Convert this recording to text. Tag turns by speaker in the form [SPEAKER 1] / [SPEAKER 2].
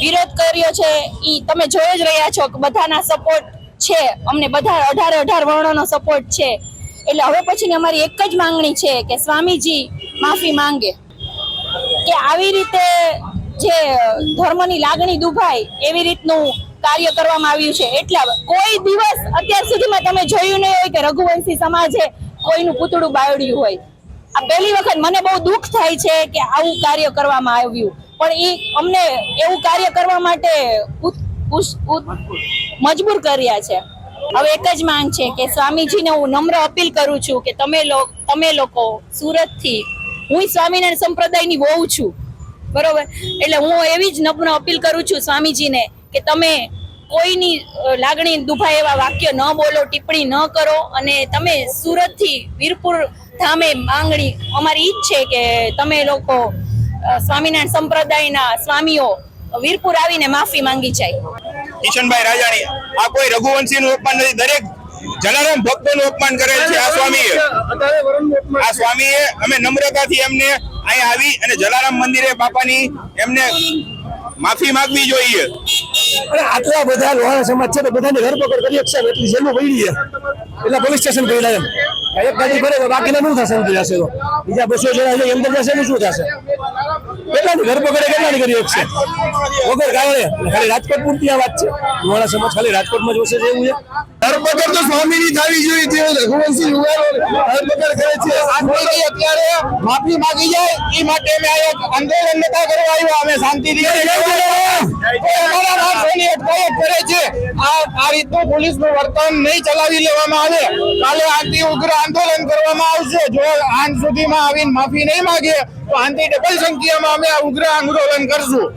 [SPEAKER 1] વિરોધ કર્યો છે. ઈ તમે જોઈ જ રહ્યા છો કે બધાના સપોર્ટ છે. અમને બધા અઢારે અઢાર વર્ણોનો સપોર્ટ છે. એટલે હવે પછીની અમારી એક જ માંગણી છે કે સ્વામીજી માફી માંગે. કે આવી રીતે જે ધર્મની લાગણી દુભાય, એવી રીતનું કાર્ય કરવામાં આવ્યું છે. એટલા કોઈ દિવસ અત્યાર સુધીમાં તમે જોયું નહીં હોય કે રઘુવંશી સમાજે કોઈનું પૂતળું બાળ્યું હોય. આ પહેલી વખત મને બહુ દુઃખ થાય છે કે આવું કાર્ય કરવામાં આવ્યું. પણ એ અમને એવું કાર્ય કરવા માટે મજબૂર કર્યા છે. હવે એક જ માંગ છે કે સ્વામીજીને હું નમ્ર અપીલ કરું છું કે તમે લો, તમે લોકો સુરતથી, હું સ્વામિનારાયણ સંપ્રદાયની વહુ છું. બરોબર? એટલે હું એવી જ નમ્ર અપીલ કરું છું સ્વામીજીને કે તમે કોઈની લાગણી દુભાય એવા વાક્ય ન બોલો, ટિપ્પણી ન કરો અને તમે સુરતથી વીરપુર ધામે માંગણી, અમારી ઈચ્છ છે કે તમે લોકો સ્વામિનારાયણ સંપ્રદાયના સ્વામીઓ વીરપુર આવીને માફી માંગી જાય
[SPEAKER 2] કિશનભાઈ રાજાણી આ કોઈ રઘુવંશી નું અપમાન નથી. દરેક જલારામ ભક્તો નું અપમાન કરેલ છે આ સ્વામીએ. આ સ્વામીએ અમે નમ્રતાથી એમને અહીંયા આવી અને જલારામ મંદિરે બાપાની એમને માફી માંગવી જોઈએ.
[SPEAKER 3] અને આટલા બધા લોહાણા સમાજ છે તો બધાને ધરપકડ કરી શકશે એટલી જેલમાં પડી છે. એટલે પોલીસ સ્ટેશન પડ્યા એમ. એક ગાડી ભરે બાકીના શું થશે? અંદર જશે તો. બીજા બસો જણા છે અંદર જશે ને શું થશે? કેટલાની ધરપકડ કેટલાની કરી શકશે? વગર કારણે. ખાલી રાજકોટ પૂરતી આ વાત છે. લોહાણા સમાજ ખાલી રાજકોટમાં જ વસે છે એવું છે. ધરપકડ તો સ્વામીની થવી જોઈએ રઘુવંશી યુવાનો ધરપકડ કરે છે.
[SPEAKER 2] સ્વામીજી અત્યારે માફી માંગી જાય એ માટે અમે અહીંયા આંદોલન નતા કરવા આવ્યા અમે શાંતિથી અમારા માણસોની અટકાયત કરે છે. આ આ રીતનું પોલીસનું વર્તન નહીં ચલાવી લેવામાં આવે. કાલે આંતિ ઉગ્ર આંદોલન કરવામાં આવશે. જો આજ સુધીમાં આવીને માફી નહીં માંગે તો આંતિ ડબલ સંખ્યામાં અમે આ ઉગ્ર આંદોલન કરશું.